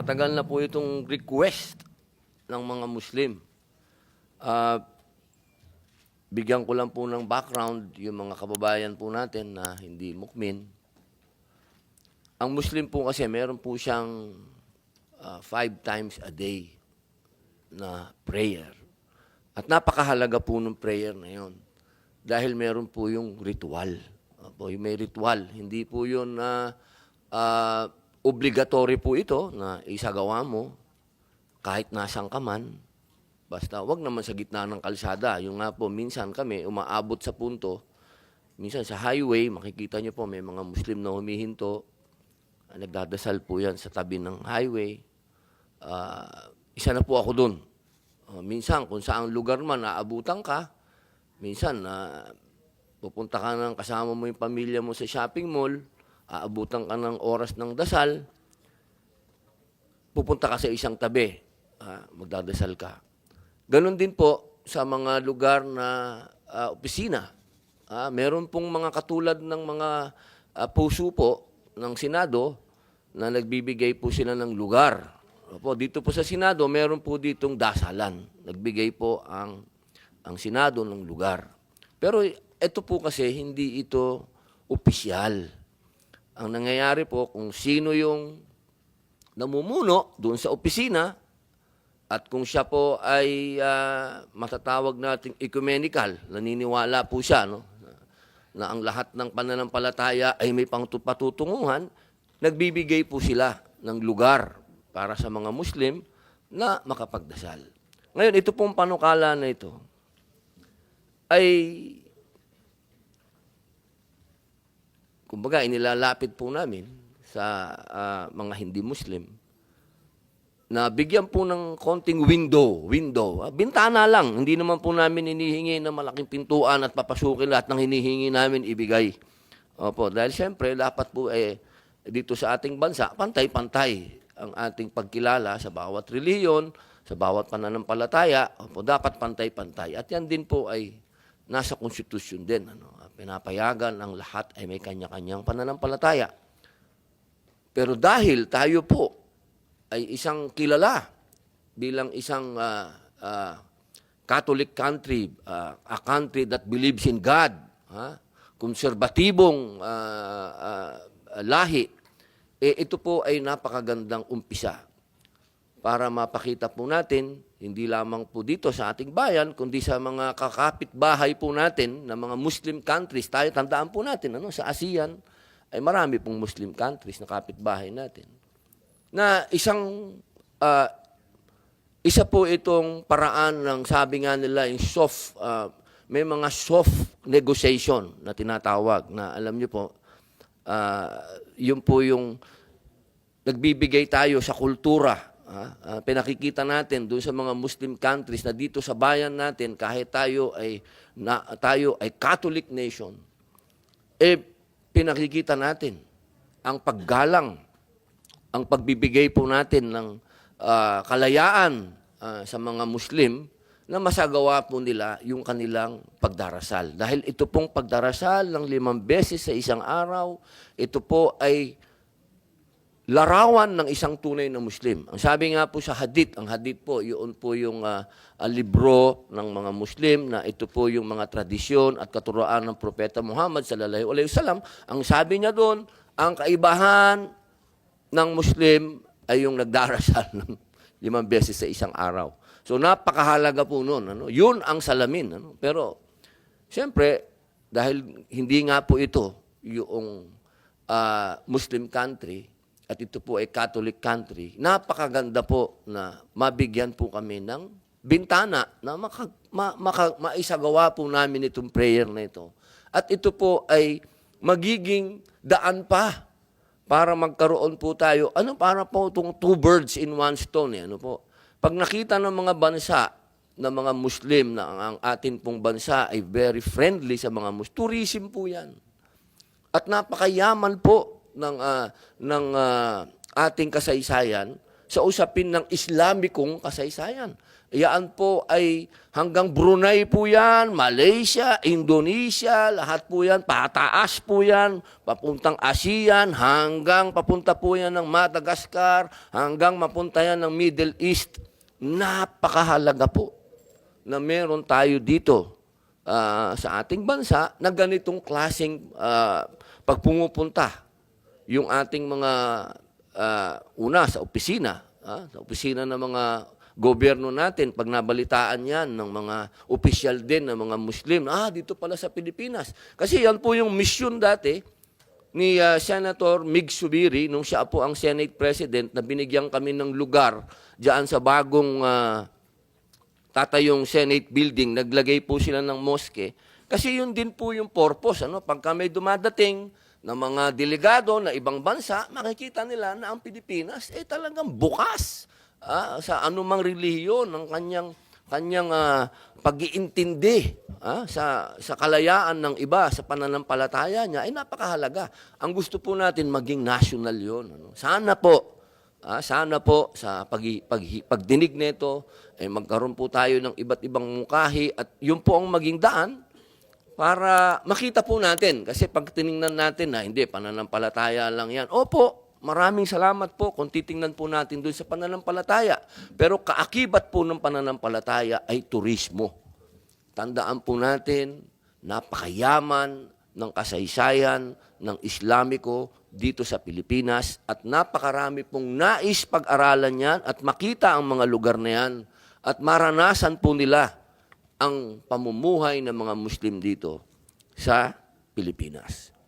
matagal na po itong request ng mga Muslim. Ah, bigyan ko lang po ng background yung mga kababayan po natin na hindi mukmin. Ang Muslim po kasi meron po siyang ah, five times a day na prayer. At napakahalaga po ng prayer na yon. Dahil meron po yung ritual. Opo, may ritual. Hindi po yun na ah, obligatory po ito na isagawa mo kahit nasang ka man. Basta wag naman sa gitna ng kalsada. Yung nga po, minsan kami umaabot sa punto, minsan sa highway, makikita nyo po may mga Muslim na humihinto. Ah, Nagdadasal po yan sa tabi ng highway. Ah, isa na po ako doon. Ah, minsan, kung saang lugar man, naabutan ka, minsan, na pupunta ka ng kasama mo yung pamilya mo sa shopping mall, aabutan ka ng oras ng dasal, pupunta ka sa isang tabi, ah, magdadasal ka. Ganon din po sa mga lugar na ah, opisina. Ah, meron pong mga katulad ng mga ah, puso po ng Senado na nagbibigay po sila ng lugar. Opo, dito po sa Senado, meron po ditong dasalan. Nagbigay po ang ang Senado ng lugar. Pero ito po kasi hindi ito opisyal. Ang nangyayari po kung sino yung namumuno doon sa opisina at kung siya po ay ah, matatawag nating ecumenical, naniniwala po siya no, na, ang lahat ng pananampalataya ay may pangtupatutunguhan, nagbibigay po sila ng lugar para sa mga Muslim na makapagdasal. Ngayon, ito pong panukala na ito ay kumbaga inilalapit po namin sa ah, mga hindi Muslim na bigyan po ng konting window, window. Ah, Bintana lang, hindi naman po namin hinihingi ng malaking pintuan at papasukin lahat ng hinihingi namin ibigay. Opo, dahil siyempre dapat po eh dito sa ating bansa pantay-pantay ang ating pagkilala sa bawat reliyon, sa bawat pananampalataya. Opo, dapat pantay-pantay. At yan din po ay nasa konstitusyon din. Ano? Pinapayagan ang lahat ay may kanya-kanyang pananampalataya. Pero dahil tayo po ay isang kilala bilang isang ah, ah, Catholic country, ah, a country that believes in God, ha? konserbatibong ah, ah, lahi, eh, ito po ay napakagandang umpisa para mapakita po natin, hindi lamang po dito sa ating bayan, kundi sa mga kakapit bahay po natin na mga Muslim countries. Tayo tandaan po natin, ano, sa ASEAN ay marami pong Muslim countries na kapitbahay natin na isang ah, isa po itong paraan ng sabi nga nila yung soft ah, may mga soft negotiation na tinatawag na alam niyo po ah, yun po yung nagbibigay tayo sa kultura ah, pinakikita natin doon sa mga Muslim countries na dito sa bayan natin kahit tayo ay na, tayo ay Catholic nation eh pinakikita natin ang paggalang ang pagbibigay po natin ng ah, kalayaan ah, sa mga Muslim na masagawa po nila yung kanilang pagdarasal. Dahil ito pong pagdarasal ng limang beses sa isang araw, ito po ay larawan ng isang tunay na Muslim. Ang sabi nga po sa hadith, ang hadith po, yun po yung ah, libro ng mga Muslim na ito po yung mga tradisyon at katuroan ng Propeta Muhammad sallallahu alaihi wasallam. Ang sabi niya doon, ang kaibahan ng Muslim ay yung nagdarasal ng limang beses sa isang araw. So napakahalaga po noon. Ano? Yun ang salamin. Ano? Pero, siyempre, dahil hindi nga po ito yung ah, Muslim country, at ito po ay Catholic country, napakaganda po na mabigyan po kami ng bintana na maka, ma, maka, maisagawa po namin itong prayer na ito. At ito po ay magiging daan pa para magkaroon po tayo, ano para po itong two birds in one stone, eh, ano po. Pag nakita ng mga bansa ng mga Muslim na ang, atin pong bansa ay very friendly sa mga Muslim, tourism po yan. At napakayaman po ng, ah, ng ah, ating kasaysayan sa usapin ng Islamikong kasaysayan. Iyaan po ay hanggang Brunei po yan, Malaysia, Indonesia, lahat po yan, pataas po yan, papuntang ASEAN, hanggang papunta po yan ng Madagascar, hanggang mapunta yan ng Middle East. Napakahalaga po na meron tayo dito ah, sa ating bansa na ganitong klaseng ah, pag pumupunta yung ating mga ah, una sa opisina, ah, sa opisina ng mga gobyerno natin, pag nabalitaan yan ng mga opisyal din ng mga Muslim, ah, dito pala sa Pilipinas. Kasi yan po yung mission dati ni ah, Senator Mig Subiri nung siya po ang Senate President na binigyan kami ng lugar diyan sa bagong ah, tatayong Senate building, naglagay po sila ng mosque. Kasi yun din po yung purpose. Ano? Pagka may dumadating ng mga delegado na ibang bansa, makikita nila na ang Pilipinas eh talagang bukas ah, sa anumang relihiyon ng kanyang kanyang ah, pag-iintindi ah, sa sa kalayaan ng iba sa pananampalataya niya ay napakahalaga. Ang gusto po natin maging national 'yon. Ano? Sana po Ah, sana po sa pag, pag, pagdinig nito, eh, magkaroon po tayo ng iba't ibang mungkahi at yun po ang maging daan para makita po natin. Kasi pag tiningnan natin na hindi, pananampalataya lang yan. Opo, maraming salamat po kung titingnan po natin doon sa pananampalataya. Pero kaakibat po ng pananampalataya ay turismo. Tandaan po natin, napakayaman ng kasaysayan ng Islamiko dito sa Pilipinas at napakarami pong nais pag-aralan yan at makita ang mga lugar na yan at maranasan po nila ang pamumuhay ng mga Muslim dito sa Pilipinas.